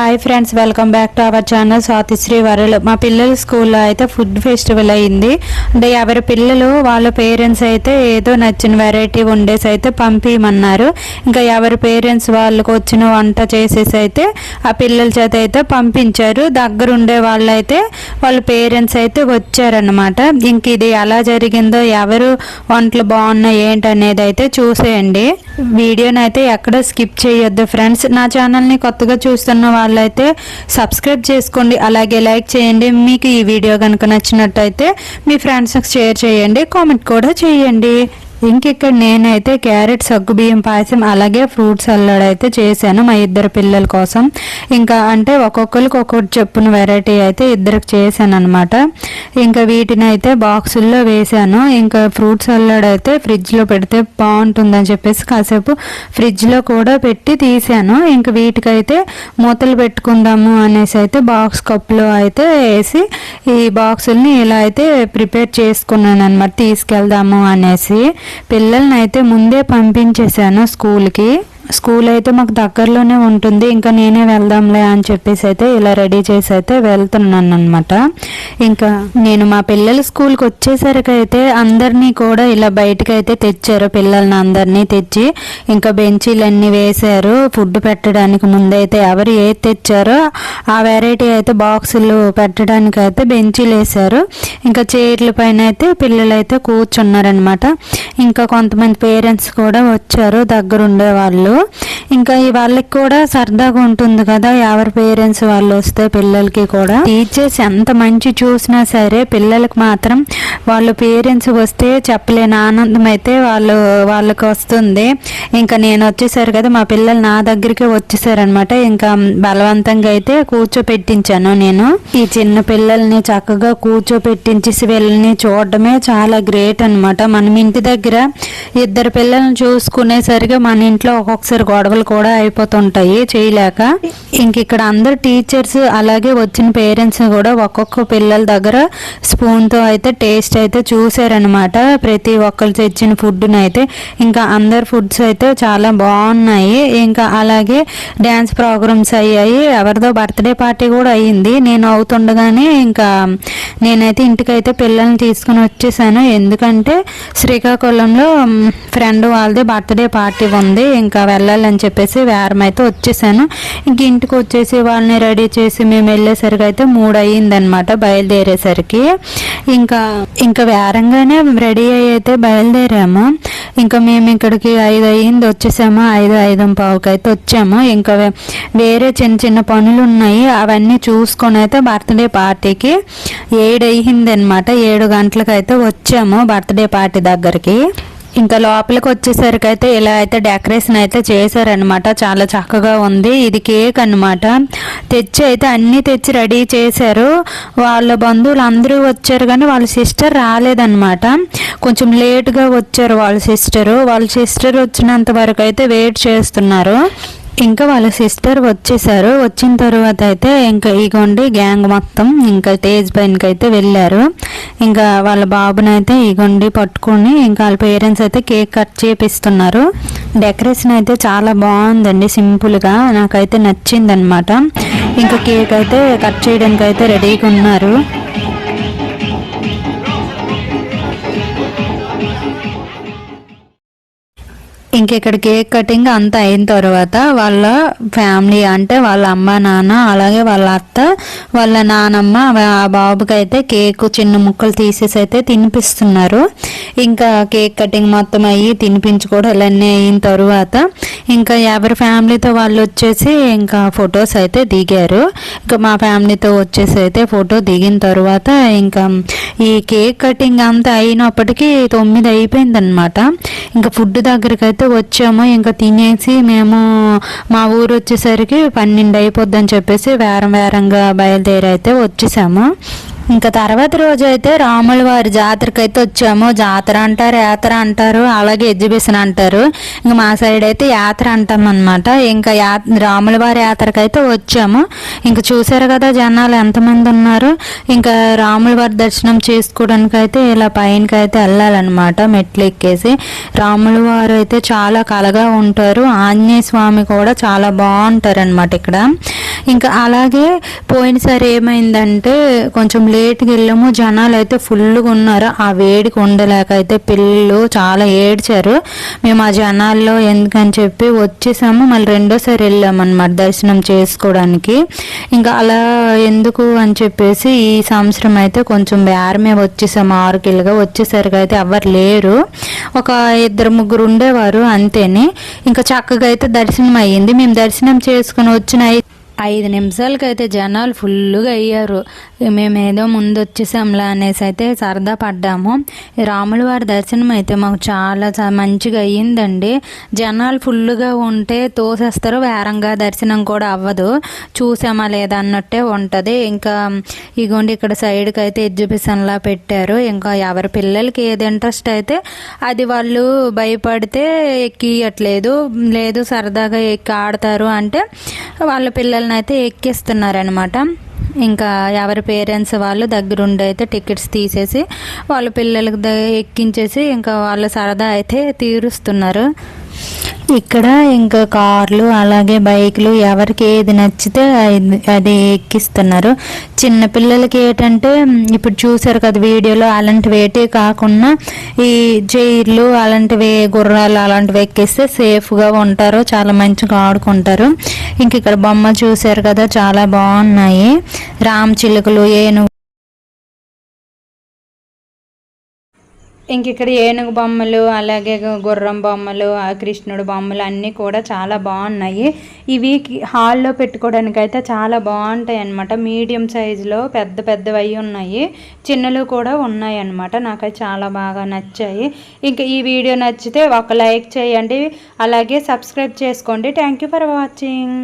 Hi friends welcome back to our channel Swathisri వరలు మా పిల్లల స్కూల్లో అయితే ఫుడ్ ఫెస్టివల్ అయింది. అంటే ఎవరి పిల్లలు వాళ్ళ పేరెంట్స్ అయితే ఏదో నచ్చిన వెరైటీ వండేసి అయితే పంపించమన్నారు ఇంకా ఎవరి పేరెంట్స్ వాళ్ళకి వచ్చిన వంట చేసేసి అయితే ఆ పిల్లల చేత అయితే పంపించారు. దగ్గరుండే వాళ్ళు అయితే వాళ్ళ పేరెంట్స్ అయితే వచ్చారనమాట ఇంక ఇది ఎలా జరిగిందో ఎవరు వంటలు బాగున్నాయి ఏంటనేది అయితే చూసేయండి. వీడియోని అయితే ఎక్కడ స్కిప్ చేయొద్దు. ఫ్రెండ్స్ నా ఛానల్ని కొత్తగా చూస్తున్న వాళ్ళైతే సబ్స్క్రైబ్ చేసుకోండి. అలాగే లైక్ చేయండి. మీకు ఈ వీడియో కనుక నచ్చినట్టయితే మీ ఫ్రెండ్స్కి షేర్ చేయండి. కామెంట్ కూడా చేయండి. ఇంకెక్కడ నేనైతే క్యారెట్ సగ్గుబియ్యం పాయసం అలాగే ఫ్రూట్ సలాడ్ అయితే చేశాను మా ఇద్దరు పిల్లల కోసం. ఇంకా అంటే ఒక్కొక్కరికి ఒక్కొక్కటి చెప్పున వెరైటీ అయితే ఇద్దరికి చేశాను అనమాట ఇంకా వీటిని అయితే బాక్సుల్లో వేశాను. ఇంకా ఫ్రూట్ సలాడ్ అయితే ఫ్రిడ్జ్లో పెడితే బాగుంటుందని చెప్పేసి కాసేపు ఫ్రిడ్జ్లో కూడా పెట్టి తీసాను ఇంకా వీటికైతే మూతలు పెట్టుకుందాము అనేసి అయితే బాక్స్ కప్లో అయితే వేసి ఈ బాక్సుల్ని ఇలా అయితే ప్రిపేర్ చేసుకున్నాను అనమాట తీసుకెళ్దాము అనేసి. పిల్లల్ని అయితే ముందే పంపించేశాను స్కూల్కి. స్కూల్ అయితే మాకు దగ్గరలోనే ఉంటుంది. ఇంకా నేనే వెళ్దాంలే అని చెప్పేసి అయితే ఇలా రెడీ చేసి అయితే వెళ్తున్నాను అనమాట ఇంకా నేను మా పిల్లల స్కూల్కి వచ్చేసరికి అయితే అందరినీ కూడా ఇలా బయటకు అయితే తెచ్చారు. పిల్లల్ని అందరినీ తెచ్చి ఇంకా బెంచీలన్నీ వేశారు. ఫుడ్ పెట్టడానికి ముందైతే ఎవరు ఏది తెచ్చారో ఆ వెరైటీ అయితే బాక్సులు పెట్టడానికి అయితే బెంచీలు వేశారు. ఇంకా చైర్ల పైన అయితే పిల్లలు అయితే కూర్చున్నారనమాట ఇంకా కొంతమంది పేరెంట్స్ కూడా వచ్చారు. దగ్గరుండే వాళ్ళు. ఇంకా ఈ వాళ్ళకి కూడా సరదాగా ఉంటుంది కదా ఎవరి పేరెంట్స్ వాళ్ళు వస్తే పిల్లలకి కూడా. టీచర్స్ ఎంత మంచి చూసినా సరే పిల్లలకి మాత్రం వాళ్ళ పేరెంట్స్ వస్తే చెప్పలేని ఆనందం అయితే వాళ్ళు వాళ్ళకి వస్తుంది. ఇంకా నేను వచ్చేసారు కదా మా పిల్లలు నా దగ్గరికి వచ్చేసారనమాట ఇంకా బలవంతంగా అయితే కూర్చోపెట్టించాను నేను. ఈ చిన్న పిల్లల్ని చక్కగా కూర్చోపెట్టించేసి వీళ్ళని చూడడమే చాలా గ్రేట్ అనమాట మనం ఇంటి దగ్గర ఇద్దరు పిల్లల్ని చూసుకునేసరికి మన ఇంట్లో ఒకసారి గొడవలు కూడా అయిపోతుంటాయి చేయలేక. ఇంక ఇక్కడ అందరు టీచర్స్ అలాగే వచ్చిన పేరెంట్స్ కూడా ఒక్కొక్క పిల్లల దగ్గర స్పూన్తో అయితే టేస్ట్ అయితే చూసారనమాట ప్రతి ఒక్కరు తెచ్చిన ఫుడ్ని అయితే ఇంకా అందరు ఫుడ్స్ అయితే చాలా బాగున్నాయి. ఇంకా అలాగే డ్యాన్స్ ప్రోగ్రామ్స్ అయ్యాయి. ఎవరిదో బర్త్డే పార్టీ కూడా అయ్యింది. నేను అవుతుండగానే ఇంకా నేనైతే ఇంటికైతే పిల్లల్ని తీసుకుని వచ్చేసాను. ఎందుకంటే శ్రీకాకుళంలో ఫ్రెండ్ వాళ్ళది బర్త్డే పార్టీ ఉంది. ఇంకా వెళ్ళాలని చెప్పేసి వేరం అయితే వచ్చేసాను. ఇంక ఇంటికి వచ్చేసి వాళ్ళని రెడీ చేసి మేము వెళ్ళేసరికి అయితే మూడు అయ్యిందనమాట బయలుదేరేసరికి. ఇంకా ఇంకా వేరంగానే రెడీ అయ్యి అయితే బయలుదేరాము. ఇంకా మేము ఇక్కడికి ఐదు అయ్యింది వచ్చేసాము. ఐదు ఐదు పావుకి అయితే వచ్చాము. ఇంకా వేరే చిన్న చిన్న పనులు ఉన్నాయి అవన్నీ చూసుకొని అయితే బర్త్డే పార్టీకి ఏడు అయ్యింది అనమాట ఏడు గంటలకు అయితే వచ్చాము బర్త్డే పార్టీ దగ్గరికి. ఇంకా లోపలికి వచ్చేసరికి అయితే ఇలా అయితే డెకరేషన్ అయితే చేశారనమాట చాలా చక్కగా ఉంది. ఇది కేక్ అనమాట తెచ్చి అయితే అన్నీ తెచ్చి రెడీ చేశారు. వాళ్ళ బంధువులు అందరూ వచ్చారు కానీ వాళ్ళ సిస్టర్ రాలేదన్నమాట. కొంచెం లేట్గా వచ్చారు వాళ్ళ సిస్టరు వాళ్ళ సిస్టర్ వచ్చినంత వరకు అయితే వెయిట్ చేస్తున్నారు. ఇంకా వాళ్ళ సిస్టర్ వచ్చేసారు. వచ్చిన తర్వాత అయితే ఇంకా ఇగోండి గ్యాంగ్ మొత్తం ఇంకా తేజ్ పైనకి అయితే వెళ్ళారు. ఇంకా వాళ్ళ బాబుని అయితే ఇగోండి పట్టుకొని ఇంకా వాళ్ళ పేరెంట్స్ అయితే కేక్ కట్ చేపిస్తున్నారు. డెకరేషన్ అయితే చాలా బాగుందండి సింపుల్గా నాకైతే నచ్చిందనమాట ఇంకా కేక్ అయితే కట్ చేయడానికి అయితే రెడీగా ఉన్నారు. ఇంకెక్కడ కేక్ కటింగ్ అంతా అయిన తర్వాత వాళ్ళ ఫ్యామిలీ అంటే వాళ్ళ అమ్మ నాన్న అలాగే వాళ్ళ అత్త వాళ్ళ నానమ్మ ఆ బాబుకి అయితే కేక్ చిన్న ముక్కలు తీసేసి అయితే తినిపిస్తున్నారు. ఇంకా కేక్ కటింగ్ మొత్తం అయ్యి తినిపించుకోవడం ఇలానే అయిన తర్వాత ఇంకా ఎవరి ఫ్యామిలీతో వాళ్ళు వచ్చేసి ఇంకా ఫొటోస్ అయితే దిగారు. ఇంకా మా ఫ్యామిలీతో వచ్చేసి అయితే ఫోటో దిగిన తర్వాత ఇంకా ఈ కేక్ కటింగ్ అంతా అయినప్పటికీ తొమ్మిది అయిపోయిందనమాట ఇంకా ఫుడ్ దగ్గరికి అయితే వచ్చాము ఇంకా తినేసి మేము మా ఊరు వచ్చేసరికి పన్నెండు అయిపోద్దని చెప్పేసి వేరం వేరంగా బయలుదేరి అయితే వచ్చేసాము. ఇంకా తర్వాత రోజు అయితే రాముల వారి జాతరకి అయితే వచ్చాము. జాతర అంటారు యాత్ర అంటారు అలాగే ఎగ్జిబిషన్ అంటారు. ఇంకా మా సైడ్ అయితే యాత్ర అంటాం అనమాట ఇంకా యా రాముల వారి యాత్రకి అయితే వచ్చాము. ఇంకా చూసారు కదా జనాలు ఎంతమంది ఉన్నారు. ఇంకా రాముల వారి దర్శనం చేసుకోవడానికి అయితే ఇలా పైనకి అయితే వెళ్ళాలన్నమాట మెట్లు ఎక్కేసి. రాముల వారు అయితే చాలా కలగా ఉంటారు. ఆంజనేయ స్వామి కూడా చాలా బాగుంటారు అనమాట ఇక్కడ. ఇంకా అలాగే పోయినసారి ఏమైందంటే కొంచెం వేటికి వెళ్ళాము జనాలు అయితే ఫుల్గా ఉన్నారు. ఆ వేడికి ఉండలేక అయితే పిల్లలు చాలా ఏడ్చారు. మేము ఆ జనాల్లో ఎందుకని చెప్పి వచ్చేసాము. మళ్ళీ రెండోసారి వెళ్ళామన్నమాట దర్శనం చేసుకోవడానికి. ఇంకా అలా ఎందుకు అని చెప్పేసి ఈ సంవత్సరం అయితే కొంచెం బేరమే వచ్చేసాము. ఆరు వచ్చేసరికి అయితే ఎవరు లేరు. ఒక ఇద్దరు ముగ్గురు ఉండేవారు అంతేని. ఇంకా చక్కగా అయితే దర్శనం అయ్యింది. మేము దర్శనం చేసుకుని వచ్చిన ఐదు నిమిషాలకైతే జనాలు ఫుల్గా అయ్యారు. మేమేదో ముందు వచ్చేసాంలా అనేసి అయితే సరదా పడ్డాము. రాముల వారి దర్శనం అయితే మాకు చాలా మంచిగా అయ్యిందండి. జనాలు ఫుల్గా ఉంటే తోసేస్తారు. వేరంగా దర్శనం కూడా అవ్వదు. చూసామా లేదా అన్నట్టే ఉంటుంది. ఇంకా ఇగోండి ఇక్కడ సైడ్కి అయితే ఎగ్జిబిషన్లా పెట్టారు. ఇంకా ఎవరి పిల్లలకి ఏది ఇంట్రెస్ట్ అయితే అది వాళ్ళు భయపడితే ఎక్కియట్లేదు. లేదు సరదాగా ఎక్కి ఆడతారు అంటే వాళ్ళ పిల్లల్ని అయితే ఎక్కిస్తున్నారనమాట ఇంకా ఎవరి పేరెంట్స్ వాళ్ళు దగ్గరుండి అయితే టికెట్స్ తీసేసి వాళ్ళ పిల్లలకి ఎక్కించేసి ఇంకా వాళ్ళ సరదా అయితే తీరుస్తున్నారు. ఇక్కడ ఇంకా కార్లు అలాగే బైక్లు ఎవరికి ఏది నచ్చితే అది- అది ఎక్కిస్తున్నారు. చిన్న పిల్లలకి ఏంటంటే ఇప్పుడు చూసారు కదా వీడియోలో అలాంటివి ఏటి కాకుండా ఈ చైర్లు అలాంటివి గుర్రాలు అలాంటివి ఎక్కిస్తే సేఫ్గా ఉంటారు చాలా మంచిగా ఆడుకుంటారు. ఇంక ఇక్కడ బొమ్మ చూసారు కదా చాలా బాగున్నాయి. రామ్ చిలుకలు ఏనుగు ఇంక ఇక్కడ ఏనుగు బొమ్మలు అలాగే గుర్రం బొమ్మలు కృష్ణుడు బొమ్మలు అన్నీ కూడా చాలా బాగున్నాయి. ఇవి హాల్లో పెట్టుకోవడానికి అయితే చాలా బాగుంటాయి అన్నమాట మీడియం సైజులో పెద్ద పెద్దవి అయి ఉన్నాయి. చిన్నలు కూడా ఉన్నాయి అన్నమాట నాకైతే చాలా బాగా నచ్చాయి. ఇంకా ఈ వీడియో నచ్చితే ఒక లైక్ చేయండి. అలాగే సబ్స్క్రైబ్ చేసుకోండి. Thank you for watching